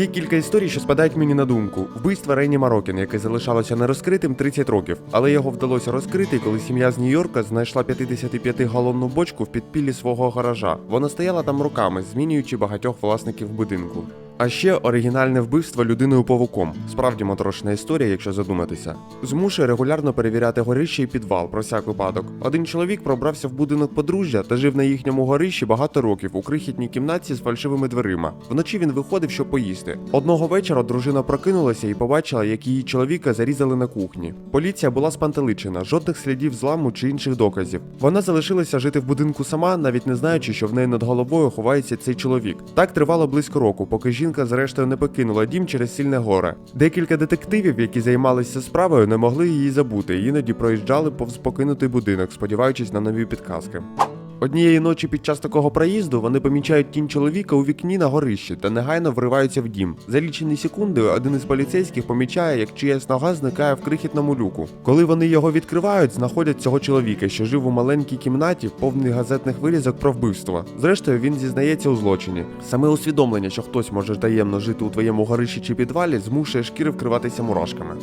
Є кілька історій, що спадають мені на думку. Вбивство Рені Марокін, яке залишалося нерозкритим 30 років, але його вдалося розкрити, коли сім'я з Нью-Йорка знайшла 55-галонну бочку в підпіллі свого гаража. Вона стояла там роками, змінюючи багатьох власників будинку. А ще оригінальне вбивство людиною павуком. Справді моторошна історія, якщо задуматися. Змушує регулярно перевіряти горище і підвал про всяк випадок. Один чоловік пробрався в будинок подружжя та жив на їхньому горищі багато років у крихітній кімнатці з фальшивими дверима. Вночі він виходив, щоб поїсти. Одного вечора дружина прокинулася і побачила, як її чоловіка зарізали на кухні. Поліція була спантеличена, жодних слідів зламу чи інших доказів. Вона залишилася жити в будинку сама, навіть не знаючи, що в неї над головою ховається цей чоловік. Так тривало близько року, поки жінка зрештою не покинула дім через сильне горе. Декілька детективів, які займалися справою, не могли її забути, іноді проїжджали повз покинутий будинок, сподіваючись на нові підказки. Однієї ночі під час такого проїзду вони помічають тінь чоловіка у вікні на горищі та негайно вриваються в дім. За лічені секунди один із поліцейських помічає, як чиясь нога зникає в крихітному люку. Коли вони його відкривають, знаходять цього чоловіка, що жив у маленькій кімнаті, повний газетних вирізок про вбивство. Зрештою, він зізнається у злочині. Саме усвідомлення, що хтось може таємно жити у твоєму горищі чи підвалі, змушує шкіри вкриватися мурашками.